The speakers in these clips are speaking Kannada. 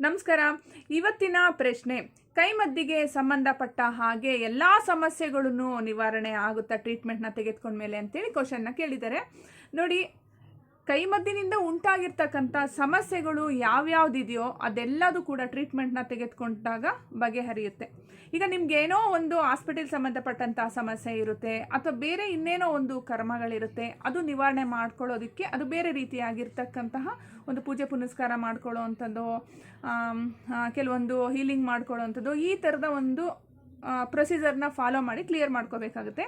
ನಮಸ್ಕಾರ. ಇವತ್ತಿನ ಪ್ರಶ್ನೆ ಕೈಮದ್ದಿಗೆ ಸಂಬಂಧಪಟ್ಟ ಹಾಗೆ ಎಲ್ಲ ಸಮಸ್ಯೆಗಳನ್ನು ನಿವಾರಣೆ ಆಗುತ್ತಾ ಟ್ರೀಟ್ಮೆಂಟ್ನ ತೆಗೆದುಕೊಂಡ್ಮೇಲೆ ಅಂತೇಳಿ ಕ್ವಶನ್ನ ಕೇಳಿದ್ದಾರೆ. ನೋಡಿ ಕೈಮದ್ದಿನಿಂದ ಉಂಟಾಗಿರ್ತಕ್ಕಂಥ ಸಮಸ್ಯೆಗಳು ಯಾವ್ಯಾವ್ದಿದೆಯೋ ಅದೆಲ್ಲದೂ ಕೂಡ ಟ್ರೀಟ್ಮೆಂಟ್ನ ತೆಗೆದುಕೊಂಡಾಗ ಬಗೆಹರಿಯುತ್ತೆ. ಈಗ ನಿಮ್ಗೆ ಏನೋ ಒಂದು ಹಾಸ್ಪಿಟಲ್ ಸಂಬಂಧಪಟ್ಟಂಥ ಸಮಸ್ಯೆ ಇರುತ್ತೆ, ಅಥವಾ ಬೇರೆ ಇನ್ನೇನೋ ಒಂದು ಕರ್ಮಗಳಿರುತ್ತೆ, ಅದು ನಿವಾರಣೆ ಮಾಡ್ಕೊಳ್ಳೋದಕ್ಕೆ ಅದು ಬೇರೆ ರೀತಿಯಾಗಿರ್ತಕ್ಕಂತಹ ಒಂದು ಪೂಜೆ ಪುನಸ್ಕಾರ ಮಾಡ್ಕೊಳ್ಳೋ ಅಂಥದ್ದು ಕೆಲವೊಂದು ಹೀಲಿಂಗ್ ಮಾಡ್ಕೊಳ್ಳೋ ಅಂಥದ್ದು ಈ ಥರದ ಒಂದು ಪ್ರೊಸೀಜರ್ನ ಫಾಲೋ ಮಾಡಿ ಕ್ಲಿಯರ್ ಮಾಡ್ಕೋಬೇಕಾಗುತ್ತೆ.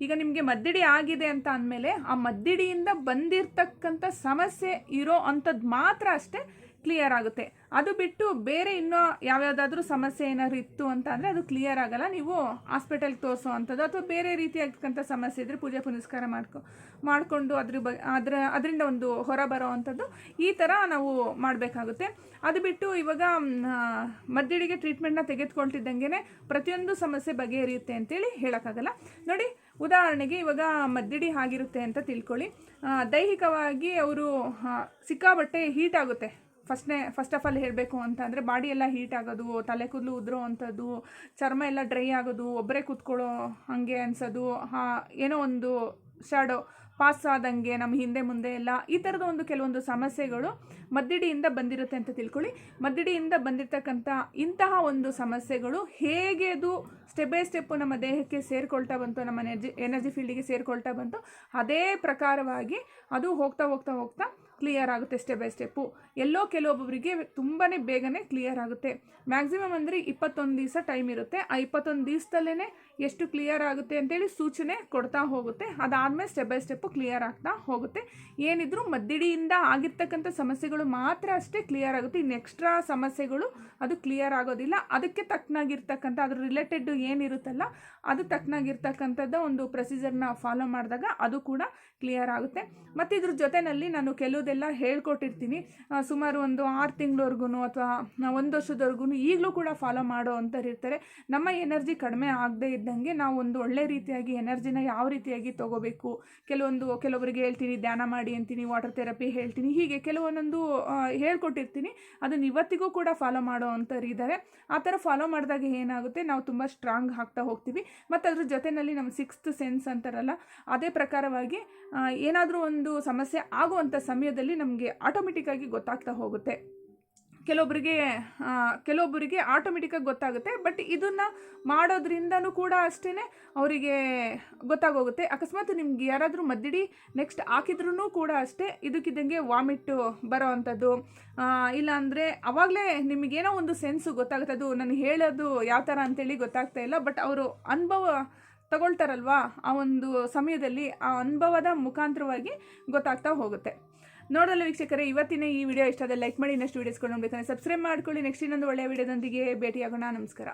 ಈಗ ನಿಮಗೆ ಮದ್ದಿಡಿ ಆಗಿದೆ ಅಂತ ಅಂದಮೇಲೆ ಆ ಮದ್ದಿಡಿಯಿಂದ ಬಂದಿರತಕ್ಕಂಥ ಸಮಸ್ಯೆ ಇರೋ ಅಂಥದ್ದು ಮಾತ್ರ ಅಷ್ಟೇ. ಕ್ಲಿಯರ್ ಆಗುತ್ತೆ. ಅದು ಬಿಟ್ಟು ಬೇರೆ ಇನ್ನೂ ಯಾವ್ಯಾವುದಾದ್ರೂ ಸಮಸ್ಯೆ ಏನಾದ್ರು ಇತ್ತು ಅಂತ ಅಂದರೆ ಅದು ಕ್ಲಿಯರ್ ಆಗಲ್ಲ. ನೀವು ಹಾಸ್ಪಿಟಲ್ಗೆ ತೋರಿಸೋ ಅಂಥದ್ದು ಅಥವಾ ಬೇರೆ ರೀತಿಯಾಗಿರ್ತಕ್ಕಂಥ ಸಮಸ್ಯೆ ಇದ್ದರೆ ಪೂಜೆ ಪುನಸ್ಕಾರ ಮಾಡ್ಕೊ, ಮಾಡಿಕೊಂಡು ಅದ್ರ ಬ ಅದರ, ಅದರಿಂದ ಒಂದು ಹೊರ ಬರೋ ಅಂಥದ್ದು ಈ ಥರ ನಾವು ಮಾಡಬೇಕಾಗುತ್ತೆ. ಅದು ಬಿಟ್ಟು ಇವಾಗ ಮದ್ದಿಡಿಗೆ ಟ್ರೀಟ್ಮೆಂಟ್ನ ತೆಗೆದುಕೊಳ್ತಿದ್ದಂಗೆ ಪ್ರತಿಯೊಂದು ಸಮಸ್ಯೆ ಬಗೆಹರಿಯುತ್ತೆ ಅಂತೇಳಿ ಹೇಳೋಕ್ಕಾಗಲ್ಲ. ನೋಡಿ, ಉದಾಹರಣೆಗೆ ಇವಾಗ ಮದ್ದಿಡಿ ಆಗಿರುತ್ತೆ ಅಂತ ತಿಳ್ಕೊಳ್ಳಿ. ದೈಹಿಕವಾಗಿ ಅವರು ಸಿಕ್ಕಾಬಟ್ಟೆ ಹೀಟ್ ಆಗುತ್ತೆ. ಫಸ್ಟ್ನೇ ಫಸ್ಟ್ ಆಫ್ ಆಲ್ ಹೇಳಬೇಕು ಅಂತ ಅಂದರೆ ಬಾಡಿ ಎಲ್ಲ ಹೀಟ್ ಆಗೋದು, ತಲೆ ಕೂದಲು ಉದುರೋ ಅಂಥದ್ದು, ಚರ್ಮ ಎಲ್ಲ ಡ್ರೈ ಆಗೋದು, ಒಬ್ಬರೇ ಕೂತ್ಕೊಳ್ಳೋ ಹಾಗೆ ಅನ್ಸೋದು ಹಾ ಏನೋ ಒಂದು ಶಾಡೋ ಪಾಸ್ ಆದಂಗೆ ನಮ್ಮ ಹಿಂದೆ ಮುಂದೆ ಎಲ್ಲ ಈ ಥರದ ಒಂದು ಕೆಲವೊಂದು ಸಮಸ್ಯೆಗಳು ಮದ್ದಿಡಿಯಿಂದ ಬಂದಿರುತ್ತೆ ಅಂತ ತಿಳ್ಕೊಳ್ಳಿ. ಮದ್ದಿಡಿಯಿಂದ ಬಂದಿರತಕ್ಕಂಥ ಇಂತಹ ಒಂದು ಸಮಸ್ಯೆಗಳು ಹೇಗೆ ಅದು ಸ್ಟೆಪ್ ಬೈ ಸ್ಟೆಪ್ಪು ನಮ್ಮ ದೇಹಕ್ಕೆ ಸೇರಿಕೊಳ್ತಾ ಬಂತು, ನಮ್ಮ ಎನರ್ಜಿ ಎನರ್ಜಿ ಫೀಲ್ಡಿಗೆ ಸೇರಿಕೊಳ್ತಾ ಬಂತು, ಅದೇ ಪ್ರಕಾರವಾಗಿ ಅದು ಹೋಗ್ತಾ ಹೋಗ್ತಾ ಹೋಗ್ತಾ ಕ್ಲಿಯರ್ ಆಗುತ್ತೆ ಸ್ಟೆಪ್ ಬೈ ಸ್ಟೆಪ್ಪು ಎಲ್ಲೋ ಕೆಲವೊಬ್ಬರಿಗೆ ತುಂಬಾ ಬೇಗನೆ ಕ್ಲಿಯರ್ ಆಗುತ್ತೆ. ಮ್ಯಾಕ್ಸಿಮಮ್ ಅಂದರೆ ಇಪ್ಪತ್ತೊಂದು ದಿವಸ ಟೈಮ್ ಇರುತ್ತೆ. ಆ ಇಪ್ಪತ್ತೊಂದು ದಿವಸದಲ್ಲೇ ಎಷ್ಟು ಕ್ಲಿಯರ್ ಆಗುತ್ತೆ ಅಂತೇಳಿ ಸೂಚನೆ ಕೊಡ್ತಾ ಹೋಗುತ್ತೆ. ಅದಾದಮೇಲೆ ಸ್ಟೆಪ್ ಬೈ ಸ್ಟೆಪ್ಪು ಕ್ಲಿಯರ್ ಆಗ್ತಾ ಹೋಗುತ್ತೆ. ಏನಿದ್ರು ಮದ್ದಿಡಿಯಿಂದ ಆಗಿರ್ತಕ್ಕಂಥ ಸಮಸ್ಯೆಗಳು ಮಾತ್ರ ಅಷ್ಟೇ ಕ್ಲಿಯರ್ ಆಗುತ್ತೆ. ಇನ್ನು ಎಕ್ಸ್ಟ್ರಾ ಸಮಸ್ಯೆಗಳು ಅದು ಕ್ಲಿಯರ್ ಆಗೋದಿಲ್ಲ. ಅದಕ್ಕೆ ತಕ್ಕನಾಗಿರ್ತಕ್ಕಂಥ, ಅದ್ರ ರಿಲೇಟೆಡ್ ಏನಿರುತ್ತಲ್ಲ, ಅದು ತಕ್ಕನಾಗಿರ್ತಕ್ಕಂಥದ್ದು ಒಂದು ಪ್ರೊಸೀಜರ್ನ ಫಾಲೋ ಮಾಡಿದಾಗ ಅದು ಕೂಡ ಕ್ಲಿಯರ್ ಆಗುತ್ತೆ. ಮತ್ತು ಇದ್ರ ಜೊತೆಯಲ್ಲಿ ನಾನು ಕೆಲವುದೆಲ್ಲ ಹೇಳ್ಕೊಟ್ಟಿರ್ತೀನಿ. ಸುಮಾರು ಒಂದು ಆರು ತಿಂಗಳವರೆಗೂ ಅಥವಾ ಒಂದು ವರ್ಷದವರೆಗೂ ಈಗಲೂ ಕೂಡ ಫಾಲೋ ಮಾಡೋ ಅಂಥವ್ರು ಇರ್ತಾರೆ. ನಮ್ಮ ಎನರ್ಜಿ ಕಡಿಮೆ ಆಗದೇ ಇದ್ದಂಗೆ ನಾವು ಒಂದು ಒಳ್ಳೆ ರೀತಿಯಾಗಿ ಎನರ್ಜಿನ ಯಾವ ರೀತಿಯಾಗಿ ತಗೋಬೇಕು? ಕೆಲವೊಂದು ಕೆಲವರಿಗೆ ಹೇಳ್ತೀನಿ, ಧ್ಯಾನ ಮಾಡಿ ಅಂತೀನಿ ವಾಟರ್ ಥೆರಪಿ ಹೇಳ್ತೀನಿ, ಹೀಗೆ ಕೆಲವೊಂದೊಂದು ಹೇಳ್ಕೊಟ್ಟಿರ್ತೀನಿ. ಅದನ್ನು ಇವತ್ತಿಗೂ ಕೂಡ ಫಾಲೋ ಮಾಡೋ ಅಂಥವ್ರು ಇದ್ದಾರೆ ಆ ಥರ ಫಾಲೋ ಮಾಡಿದಾಗ ಏನಾಗುತ್ತೆ? ನಾವು ತುಂಬ ಸ್ಟ್ರಾಂಗ್ ಆಗ್ತಾ ಹೋಗ್ತೀವಿ. ಮತ್ತು ಅದ್ರ ಜೊತೆಯಲ್ಲಿ ನಮ್ಮ ಸಿಕ್ಸ್ತ್ ಸೆನ್ಸ್ ಅಂತಾರಲ್ಲ, ಅದೇ ಪ್ರಕಾರವಾಗಿ ಏನಾದರೂ ಒಂದು ಸಮಸ್ಯೆ ಆಗುವಂಥ ಸಮಯದಲ್ಲಿ ನಮಗೆ ಆಟೋಮೆಟಿಕ್ಕಾಗಿ ಗೊತ್ತಾಗ್ತಾ ಹೋಗುತ್ತೆ. ಕೆಲವೊಬ್ಬರಿಗೆ ಕೆಲವೊಬ್ಬರಿಗೆ ಆಟೋಮೆಟಿಕ್ಕಾಗಿ ಗೊತ್ತಾಗುತ್ತೆ ಬಟ್ ಇದನ್ನು ಮಾಡೋದ್ರಿಂದನೂ ಕೂಡ ಅಷ್ಟೇ ಅವರಿಗೆ ಗೊತ್ತಾಗೋಗುತ್ತೆ. ಅಕಸ್ಮಾತ್ ನಿಮ್ಗೆ ಯಾರಾದರೂ ಮದ್ದಿಡಿ ನೆಕ್ಸ್ಟ್ ಹಾಕಿದ್ರೂ ಕೂಡ ಅಷ್ಟೇ ಇದಕ್ಕಿದ್ದಂಗೆ ವಾಮಿಟ್ಟು ಬರೋ ಅಂಥದ್ದು ಇಲ್ಲಾಂದರೆ ಆವಾಗಲೇ ನಿಮಗೇನೋ ಒಂದು ಸೆನ್ಸು ಗೊತ್ತಾಗುತ್ತೆ. ಅದು ನಾನು ಹೇಳೋದು ಯಾವ ಥರ ಅಂತೇಳಿ ಗೊತ್ತಾಗ್ತಾ ಇಲ್ಲ ಬಟ್ ಅವರು ಅನುಭವ ತಗೊಳ್ತಾರಲ್ವಾ ಆ ಒಂದು ಸಮಯದಲ್ಲಿ ಆ ಅನುಭವದ ಮುಖಾಂತರವಾಗಿ ಗೊತ್ತಾಗ್ತಾ ಹೋಗುತ್ತೆ. ನೋಡಲ್ಲ ವೀಕ್ಷಕರೇ, ಇವತ್ತಿನ ಈ ವಿಡಿಯೋ ಇಷ್ಟ ಲೈಕ್ ಮಾಡಿ, ಇನ್ನಷ್ಟು ವೀಡಿಯೋಸ್ಕೊಂಡು ನೋಡ್ಬೇಕಂದ್ರೆ ಸಬ್ಸ್ಕ್ರೈಬ್ ಮಾಡ್ಕೊಳ್ಳಿ. ನೆಕ್ಸ್ಟ್ ಇನ್ನೊಂದು ಒಳ್ಳೆಯ ವಿಡಿಯೋದೊಂದಿಗೆ ಭೇಟಿಯಾಗೋಣ. ನಮಸ್ಕಾರ.